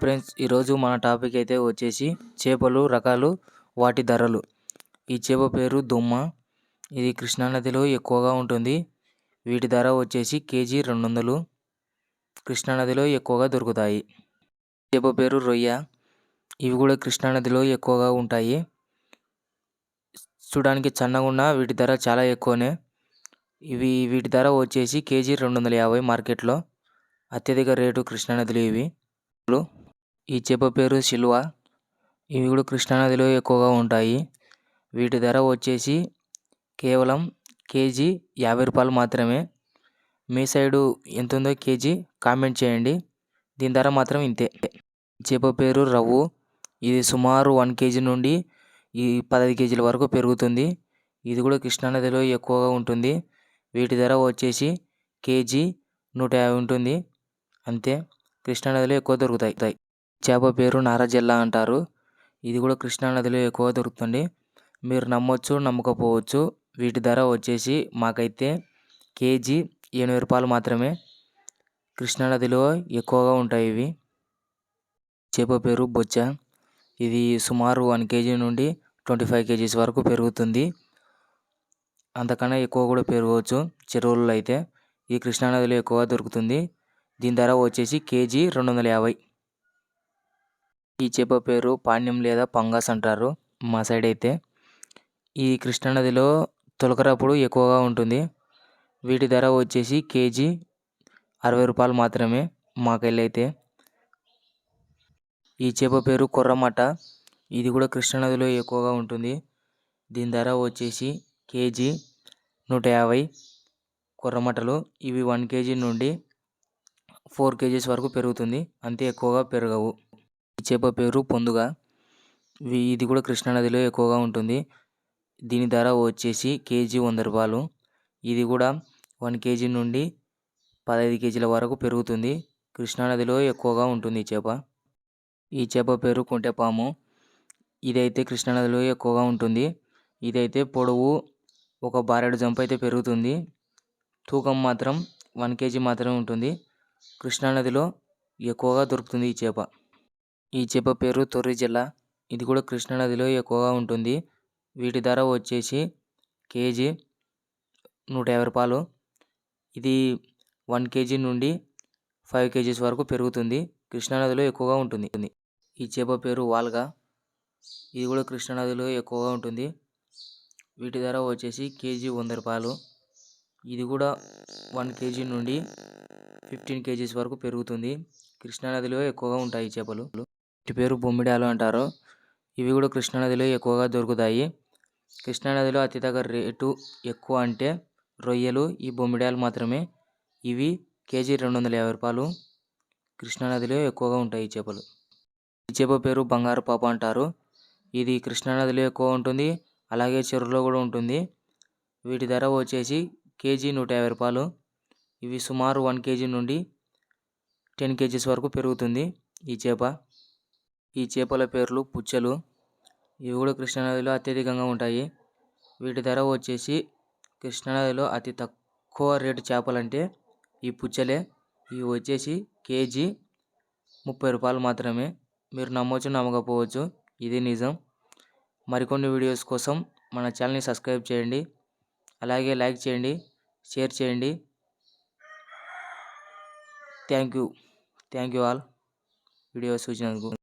Friends ఈరోజు మన topic అయితే వచ్చేసి చేపలు రకాలు వాటి ధరలు. ఈ చేప పేరు దుమ్మ. ఇది కృష్ణానదిలో ఎక్కువగా ఉంటుంది. వీటి ధర వచ్చేసి కేజీ రెండు వందలు కృష్ణానదిలో ఎక్కువగా దొరుకుతాయి. చేప పేరు రొయ్య. ఇవి కూడా కృష్ణానదిలో ఎక్కువగా ఉంటాయి. చూడడానికి చన్నగా ఉన్న వీటి ధర చాలా ఎక్కువనే. ఇవి వీటి ధర వచ్చేసి కేజీ రెండు వందల యాభై మార్కెట్లో. అత్యధిక రేటు కృష్ణానదిలో ఇవి. ఈ చేప పేరు సిల్వ ఇవి కూడా కృష్ణానదిలో ఎక్కువగా ఉంటాయి. వీటి ధర వచ్చేసి కేవలం కేజీ యాభై రూపాయలు మాత్రమే. మీ సైడు ఎంత ఉందో కేజీ కామెంట్ చేయండి. దీని ధర మాత్రం ఇంతే. చేప పేరు రవ్వు. ఇది సుమారు వన్ కేజీ నుండి ఈ పదహైదు కేజీల వరకు పెరుగుతుంది. ఇది కూడా కృష్ణానదిలో ఎక్కువగా ఉంటుంది. వీటి ధర వచ్చేసి కేజీ నూట యాభై ఉంటుంది. అంతే. కృష్ణానదిలో ఎక్కువ దొరుకుతాయి. చేప పేరు నారజెల్ల అంటారు. ఇది కూడా కృష్ణానదిలో ఎక్కువ దొరుకుతుంది. మీరు నమ్మొచ్చు నమ్మకపోవచ్చు. వీటి ధర వచ్చేసి మాకైతే కేజీ ఎనభై రూపాయలు మాత్రమే. కృష్ణానదిలో ఎక్కువగా ఉంటాయి ఇవి. చేప పేరు బొచ్చ. ఇది సుమారు వన్ కేజీ నుండి ట్వంటీ ఫైవ్ కేజీస్ వరకు పెరుగుతుంది. అంతకన్నా ఎక్కువ కూడా పెరగవచ్చు చెరువుల్లో అయితే. ఈ కృష్ణానదిలో ఎక్కువ దొరుకుతుంది. దీని ధర వచ్చేసి కేజీ రెండు వందల యాభై. ఈ చేప పేరు పాణ్యం లేదా పంగాస్ అంటారు మా సైడ్ అయితే. ఈ కృష్ణానదిలో తొలకరప్పుడు ఎక్కువగా ఉంటుంది. వీటి ధర వచ్చేసి కేజీ అరవై రూపాయలు మాత్రమే మాకెళ్ళైతే ఈ చేప పేరు కొర్రమట. ఇది కూడా కృష్ణానదిలో ఎక్కువగా ఉంటుంది. దీని ధర వచ్చేసి కేజీ నూట యాభై కొర్రమటలు. ఇవి వన్ కేజీ నుండి ఫోర్ కేజీస్ వరకు పెరుగుతుంది. అంతే ఎక్కువగా పెరగవు. ఈ చేప పేరు పొందుగ ఇది కూడా కృష్ణానదిలో ఎక్కువగా ఉంటుంది. దీని ధర వచ్చేసి కేజీ వంద రూపాయలు. ఇది కూడా వన్ కేజీ నుండి పదహైదు కేజీల వరకు పెరుగుతుంది. కృష్ణానదిలో ఎక్కువగా ఉంటుంది ఈ చేప. ఈ చేప పేరు కుంటెపాము. ఇదైతే కృష్ణానదిలో ఎక్కువగా ఉంటుంది. ఇదైతే పొడవు ఒక బారెడు జంప్ అయితే పెరుగుతుంది. తూకం మాత్రం వన్ కేజీ మాత్రమే ఉంటుంది. కృష్ణానదిలో ఎక్కువగా దొరుకుతుంది ఈ చేప. ఈ చేప పేరు తొర్రి జిల్లా. ఇది కూడా కృష్ణానదిలో ఎక్కువగా ఉంటుంది. వీటి ధర వచ్చేసి కేజీ నూట యాభై రూపాయలు. ఇది వన్ కేజీ నుండి ఫైవ్ కేజీస్ వరకు పెరుగుతుంది. కృష్ణానదిలో ఎక్కువగా ఉంటుంది. ఈ చేప పేరు వాల్గా. ఇది కూడా కృష్ణానదిలో ఎక్కువగా ఉంటుంది. వీటి ధర వచ్చేసి కేజీ వంద రూపాయలు. ఇది కూడా వన్ కేజీ నుండి ఫిఫ్టీన్ కేజీస్ వరకు పెరుగుతుంది. కృష్ణానదిలో ఎక్కువగా ఉంటాయి ఈ చేపలు. వీటి పేరు బొమ్మిడాలు అంటారు. ఇవి కూడా కృష్ణానదిలో ఎక్కువగా దొరుకుతాయి. కృష్ణానదిలో అతి తగ్గ రేటు ఎక్కువ అంటే రొయ్యలు ఈ బొమ్మిడాలు మాత్రమే. ఇవి కేజీ రెండు వందల యాభై రూపాయలు. కృష్ణానదిలో ఎక్కువగా ఉంటాయి ఈ చేపలు. ఈ చేప పేరు బంగారు పాప అంటారు. ఇది కృష్ణానదిలో ఎక్కువ ఉంటుంది. అలాగే చెరువులో కూడా ఉంటుంది. వీటి ధర వచ్చేసి కేజీ నూట యాభై రూపాయలు. ఇవి సుమారు వన్ కేజీ నుండి టెన్ కేజీస్ వరకు పెరుగుతుంది ఈ చేప. ఈ చేపల పేర్లు పుచ్చలు. ఇవి కూడా కృష్ణానదిలో అత్యధికంగా ఉంటాయి. వీటి ధర వచ్చేసి కృష్ణానదిలో అతి తక్కువ రేటు చేపలంటే ఈ పుచ్చలే. ఇవి వచ్చేసి కేజీ ముప్పై రూపాయలు మాత్రమే. మీరు నమ్మవచ్చు నమ్మకపోవచ్చు. ఇది నిజం. మరికొన్ని వీడియోస్ కోసం మన ఛానల్ని సబ్స్క్రైబ్ చేయండి. అలాగే లైక్ చేయండి షేర్ చేయండి. Thank you. Thank you all. Video చూసినందుకు